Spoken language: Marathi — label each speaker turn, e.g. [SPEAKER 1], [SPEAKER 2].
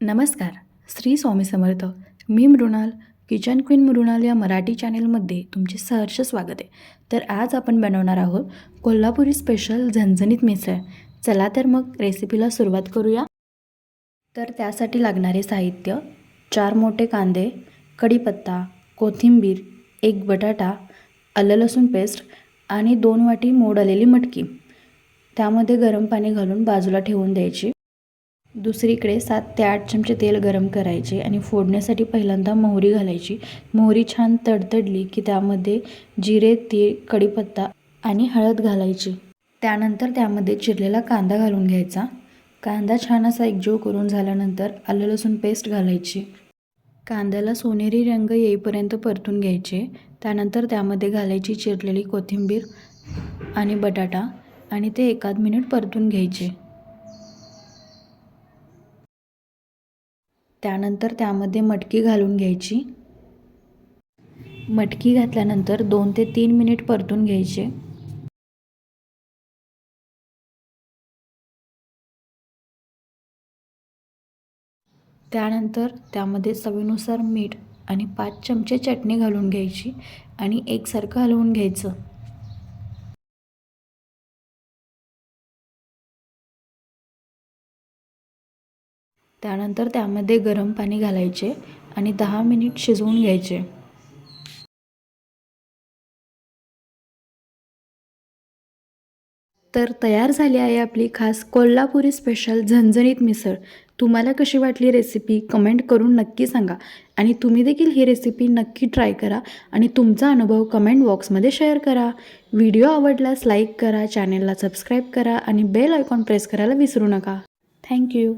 [SPEAKER 1] नमस्कार श्री स्वामी समर्थ. मी मृणाल किचन क्वीन मृणाल या मराठी चॅनेलमध्ये तुमचे सहर्ष स्वागत आहे. तर आज आपण बनवणार आहोत कोल्हापुरी स्पेशल झणझणीत मिसळ. चला तर मग रेसिपीला सुरुवात करूया. तर त्यासाठी लागणारे साहित्य चार मोठे कांदे कढीपत्ता कोथिंबीर एक बटाटा आलं लसूण पेस्ट आणि दोन वाटी मोड आलेली मटकी. त्यामध्ये गरम पाणी घालून बाजूला ठेवून द्यायची. दुसरीकडे सात ते आठ चमचे तेल गरम करायचे आणि फोडण्यासाठी पहिल्यांदा मोहरी घालायची. मोहरी छान तडतडली की त्यामध्ये जिरे तीळ कढीपत्ता आणि हळद घालायची. त्यानंतर त्यामध्ये चिरलेला कांदा घालून घ्यायचा. कांदा छान असा एकजीव करून झाल्यानंतर आलं लसूण पेस्ट घालायची. कांद्याला सोनेरी रंग येईपर्यंत परतून घ्यायचे. त्यानंतर त्यामध्ये घालायची चिरलेली कोथिंबीर आणि बटाटा आणि ते एकाद मिनिट परतून घ्यायचे. त्यानंतर त्यामध्ये मटकी घालून घ्यायची. मटकी घातल्यानंतर दोन ते तीन मिनिट परतून घ्यायचे. त्यानंतर त्यामध्ये चवीनुसार मीठ आणि पाच चमचे चटणी घालून घ्यायची आणि एकसारखं हलवून घ्यायचं. त्यानंतर त्यामध्ये गरम पाणी घालायचे आणि दहा मिनिट शिजवून घ्यायचे. तर तयार झाली आहे आपली खास कोल्हापुरी स्पेशल झणझणीत मिसळ. तुम्हाला कशी वाटली रेसिपी कमेंट करून नक्की सांगा. आणि तुम्ही देखील ही रेसिपी नक्की ट्राय करा आणि तुमचा अनुभव कमेंट बॉक्समध्ये शेअर करा. व्हिडिओ आवडल्यास लाईक करा चॅनेलला सबस्क्राईब करा आणि बेल आयकॉन प्रेस करायला विसरू नका. थँक्यू